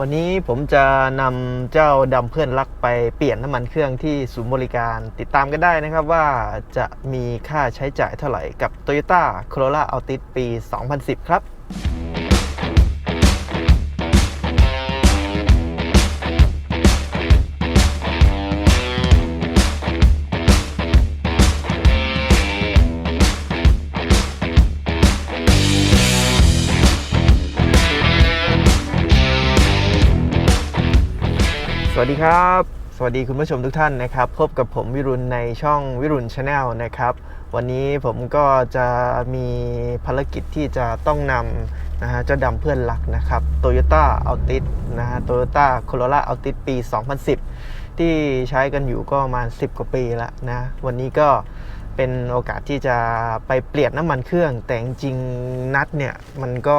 วันนี้ผมจะนำเจ้าดำเพื่อนรักไปเปลี่ยนน้ำมันเครื่องที่ศูนย์บริการ ติดตามกันได้นะครับว่าจะมีค่าใช้จ่ายเท่าไหร่กับ Toyota Corolla Altis ปี 2010 ครับ สวัสดีครับ สวัสดีคุณผู้ชมทุกท่านนะครับ พบกับผมวิรุณในช่องวิรุณชาแนลนะครับ วันนี้ผมก็จะมีภารกิจที่จะต้องนำนะฮะเจ้าดำเพื่อนรักนะครับ Toyota Altis นะฮะ Toyota Corolla Altis ปี 2010 ที่ใช้กันอยู่ก็ประมาณ10 กว่าปีแล้วนะ วันนี้ก็เป็นโอกาสที่จะไปเปลี่ยนน้ำมันเครื่อง แต่จริงนัดเนี่ยมันก็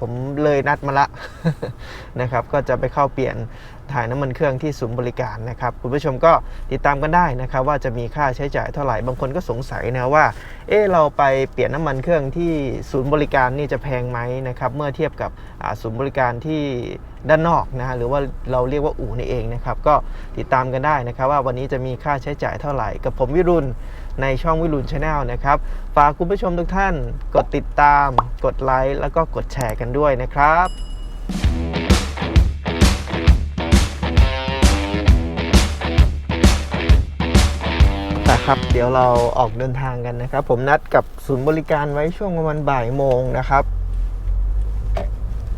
ผมเลยนัดมาละนะครับ ก็จะไปเข้าเปลี่ยน ถ่ายน้ำมันเครื่องที่ศูนย์บริการนะครับคุณผู้ชมก็ติดตามกันได้นะครับว่าจะมีค่าใช้จ่ายเท่าไหร่บางคนก็สงสัยนะว่า เออเราไปเปลี่ยนน้ำมันเครื่องที่ศูนย์บริการนี่จะแพงไหมนะครับเมื่อเทียบกับศูนย์บริการที่ด้านนอกนะฮะหรือว่าเราเรียกว่าอู่นี่เองนะครับก็ติดตามกันได้นะครับ ว่าวันนี้จะมีค่าใช้จ่ายเท่าไหร่ กับผมวิรุณในช่องวิรุณชาแนลนะครับฝากคุณผู้ชมทุกท่าน กดติดตาม กดไลค์แล้วก็กดแชร์กันด้วยนะครับ นะครับ เดี๋ยวเราออกเดินทางกันนะครับ ผมนัดกับศูนย์บริการไว้ช่วงประมาณบ่ายโมงนะครับ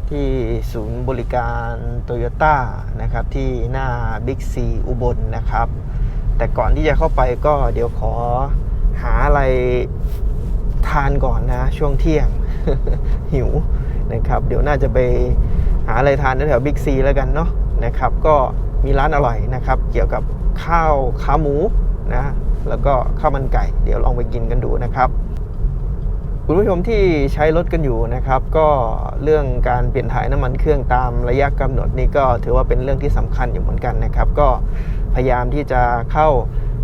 ที่ศูนย์บริการโตโยต้านะครับ ที่หน้าบิ๊กซีอุบลนะครับ แต่ก่อนที่จะเข้าไปก็เดี๋ยวขอหาอะไรทานก่อนนะ ช่วงเที่ยงหิวนะครับ เดี๋ยวน่าจะไปหาอะไรทานแถวบิ๊กซีแล้วกันเนาะนะครับ ก็มีร้านอร่อยนะครับ เกี่ยวกับข้าวขาหมูนะ แล้วก็ข้าวมันไก่ เดี๋ยวลองไปกินกันดูนะครับคุณผู้ชมที่ใช้รถกันอยู่นะครับ ก็เรื่องการเปลี่ยนถ่ายน้ำมันเครื่องตามระยะกำหนดนี่ก็ถือว่าเป็นเรื่องที่สำคัญอยู่เหมือนกันนะครับ ก็พยายามที่จะเข้า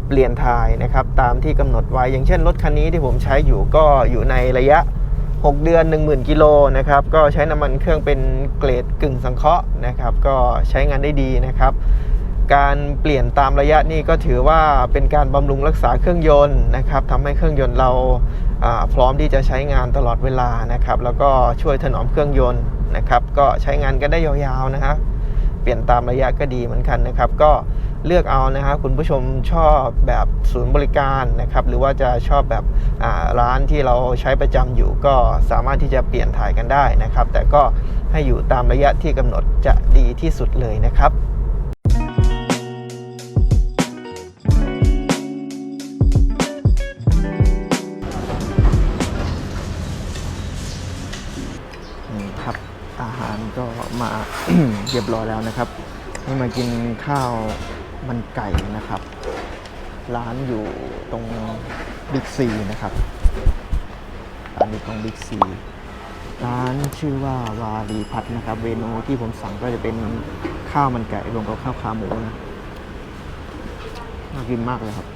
เปลี่ยนถ่ายนะครับ ตามที่กำหนดไว้ อย่างเช่นรถคันนี้ที่ผมใช้อยู่ก็อยู่ในระยะ 6 เดือน 10,000กิโลนะครับก็ใช้น้ำมันเครื่องเป็นเกรดกึ่งสังเคราะห์นะครับ ก็ใช้งานได้ดีนะครับ การเปลี่ยนตามระยะนี่ก็ถือว่าเป็นการบำรุงรักษาเครื่องยนต์นะครับทำให้เครื่องยนต์เราพร้อมที่จะใช้งานตลอดเวลานะครับ แล้วก็ช่วยถนอมเครื่องยนต์นะครับ ก็ใช้งานกันได้ยาวๆนะฮะเปลี่ยนตามระยะก็ดีเหมือนกันนะครับ ก็เลือกเอานะฮะคุณผู้ชมชอบแบบศูนย์บริการนะครับ หรือว่าจะชอบแบบร้านที่เราใช้ประจำอยู่ ก็สามารถที่จะเปลี่ยนถ่ายกันได้นะครับ แต่ก็ให้อยู่ตามระยะที่กำหนดจะดีที่สุดเลยนะครับ มา เรียบร้อยแล้วนะครับนี่มากินข้าวมันไก่นะครับ ร้านอยู่ตรงบิ๊กซีนะครับร้านอยู่ตรงบิ๊กซีร้านชื่อว่าวารีพัฒนะครับเมนูที่ผมสั่งก็จะเป็นข้าวมันไก่รวมกับข้าวขาหมูนะน่ากินมากเลยครับ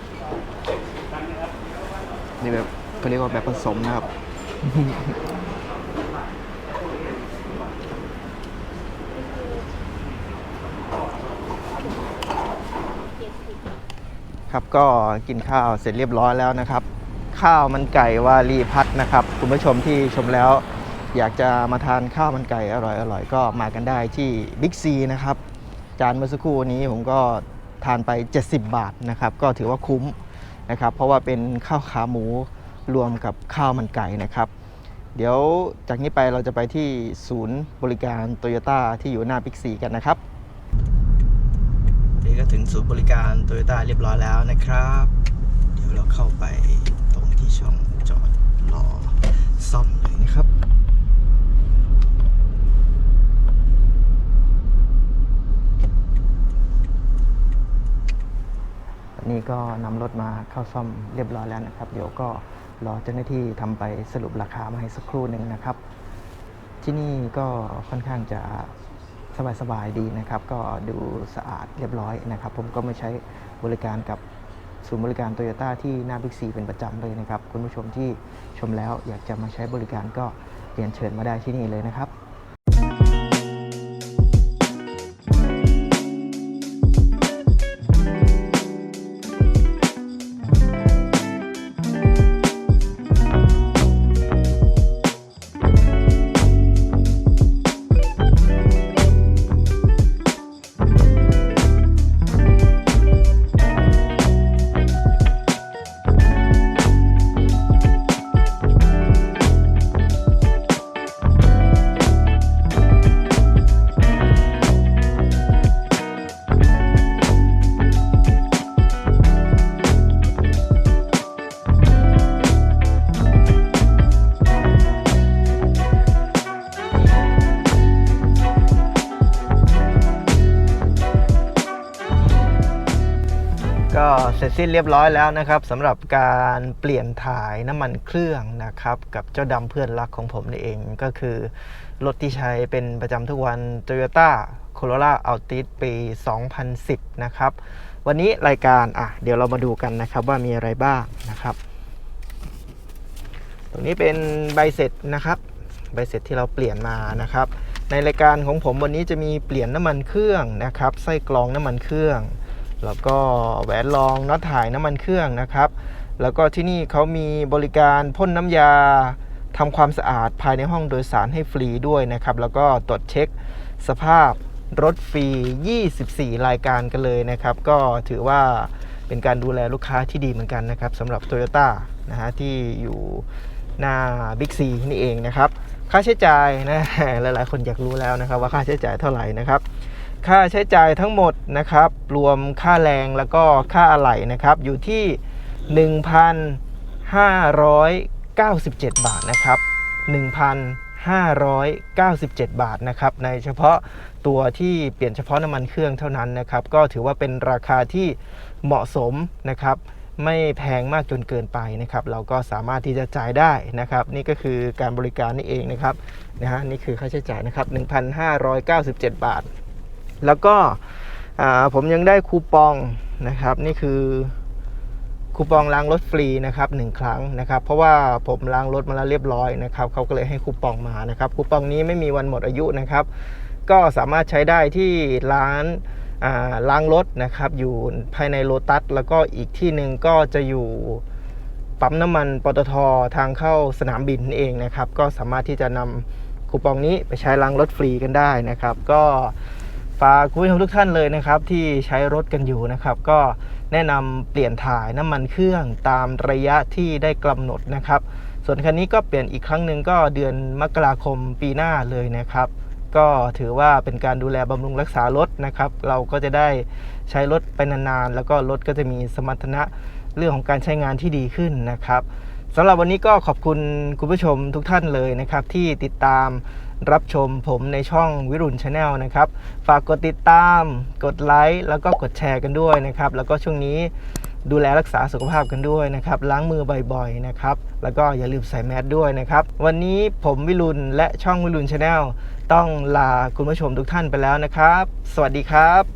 นี่แบบเขาเรียกว่าแบบผสมนะครับ ครับก็กินข้าวเสร็จเรียบร้อยแล้วนะครับ ข้าวมันไก่วารีพัฒน์นะครับ คุณผู้ชมที่ชมแล้ว อยากจะมาทานข้าวมันไก่อร่อยๆก็มากันได้ที่บิ๊กซีนะครับจานเมื่อสักครู่นี้ผมก็ทานไป 70 บาทนะครับ ก็ถือว่าคุ้มนะครับ เพราะว่าเป็นข้าวขาหมูรวมกับข้าวมันไก่นะครับ เดี๋ยวจากนี้ไปเราจะไปที่ศูนย์บริการโตโยต้าที่อยู่หน้าบิ๊กซีกันนะครับ นี่ก็ถึงศูนย์บริการโตโยต้าเรียบร้อยแล้วนะครับ เดี๋ยวเราเข้าไปตรงที่ช่องจอดรอซ่อมเลยนะครับนี่ก็นำรถมาเข้าซ่อมเรียบร้อยแล้วนะครับ เดี๋ยวก็รอเจ้าหน้าที่ทำไปสรุปราคามาให้สักครู่หนึ่งนะครับ ที่นี่ก็ค่อนข้างจะ สบายๆดีนะครับ ก็ดูสะอาดเรียบร้อยนะครับ ผมก็ไม่ใช้บริการกับศูนย์บริการโตโยต้าที่หน้าบิ๊กซีเป็นประจำเลยนะครับ คุณผู้ชมที่ชมแล้วอยากจะมาใช้บริการก็เรียนเชิญมาได้ที่นี่เลยนะครับ เสร็จสิ้นเรียบร้อยแล้วนะครับสำหรับการเปลี่ยนถ่ายน้ำมันเครื่องนะครับกับเจ้าดำเพื่อนรักของผมนี่เองก็คือ รถที่ใช้เป็นประจำทุกวัน Toyota Corolla Altis ปี 2010 นะครับ วันนี้รายการอะเดี๋ยวเรามาดูกันนะครับว่ามีอะไรบ้างนะครับ ตรงนี้เป็นใบเสร็จนะครับใบเสร็จที่เราเปลี่ยนมานะครับ ในรายการของผมวันนี้จะมีเปลี่ยนน้ำมันเครื่องนะครับไส้กรองน้ำมันเครื่อง แล้วก็แหวนรองน็อตถ่ายน้ำมันเครื่องนะครับ แล้วก็ที่นี่เขามีบริการพ่นน้ำยาทำความสะอาดภายในห้องโดยสารให้ฟรีด้วยนะครับ แล้วก็ตรวจเช็คสภาพรถฟรี 24 รายการกันเลยนะครับ ก็ถือว่าเป็นการดูแลลูกค้าที่ดีเหมือนกันนะครับสำหรับ Toyota นะฮะที่อยู่หน้า Big C นี่เองนะครับ ค่าใช้จ่ายนะหลายๆ คนอยากรู้แล้วนะครับ ว่าค่าใช้จ่ายเท่าไหร่นะครับ ค่าใช้จ่ายทั้งหมดนะครับ รวมค่าแรงแล้วก็ค่าอะไหล่นะครับ อยู่ที่ 1,597 บาทนะครับ 1,597 บาทนะครับ ในเฉพาะตัวที่เปลี่ยนเฉพาะน้ำมันเครื่องเท่านั้นนะครับ ก็ถือว่าเป็นราคาที่เหมาะสมนะครับไม่แพงมากจนเกินไปนะครับ เราก็สามารถที่จะจ่ายได้นะครับ นี่ก็คือการบริการนี่เองนะครับนะฮะนี่คือค่าใช้จ่ายนะครับ 1,597 บาท แล้วก็ผมยังได้คูปองนะครับ นี่คือคูปองล้างรถฟรีนะครับหนึ่งครั้งนะครับ เพราะว่าผมล้างรถมาแล้วเรียบร้อยนะครับเขาก็เลยให้คูปองมานะครับคูปองนี้ไม่มีวันหมดอายุนะครับ ก็สามารถใช้ได้ที่ร้านาล้างรถนะครับ อยู่ภายในโลตัสแล้วก็อีกที่หนึ่งก็จะอยู่ปั๊มน้ำมันปตททางเข้าสนามบินเองนะครับ ก็สามารถที่จะนำคูปองนี้ไปใช้ล้างรถฟรีกันได้นะครับ ก็ ฝากคุณผู้ชมทุกท่านเลยนะครับ ที่ใช้รถกันอยู่นะครับ ก็แนะนำเปลี่ยนถ่ายน้ำมันเครื่องตามระยะที่ได้กำหนดนะครับ ส่วนคันนี้ก็เปลี่ยนอีกครั้งหนึ่งก็เดือนมกราคมปีหน้าเลยนะครับ ก็ถือว่าเป็นการดูแลบำรุงรักษารถนะครับ เราก็จะได้ใช้รถไปนานๆแล้วก็รถก็จะมีสมรรถนะเรื่องของการใช้งานที่ดีขึ้นนะครับ สำหรับวันนี้ก็ขอบคุณคุณผู้ชมทุกท่านเลยนะครับ ที่ติดตามรับชมผมในช่องวิรุณชาแนลนะครับ ฝากกดติดตาม กดไลค์แล้วก็กดแชร์กันด้วยนะครับ แล้วก็ช่วงนี้ดูแลรักษาสุขภาพกันด้วยนะครับ ล้างมือบ่อยๆนะครับ แล้วก็อย่าลืมใส่แมสด้วยนะครับ วันนี้ผมวิรุณและช่องวิรุณชาแนลต้องลาคุณผู้ชมทุกท่านไปแล้วนะครับ สวัสดีครับ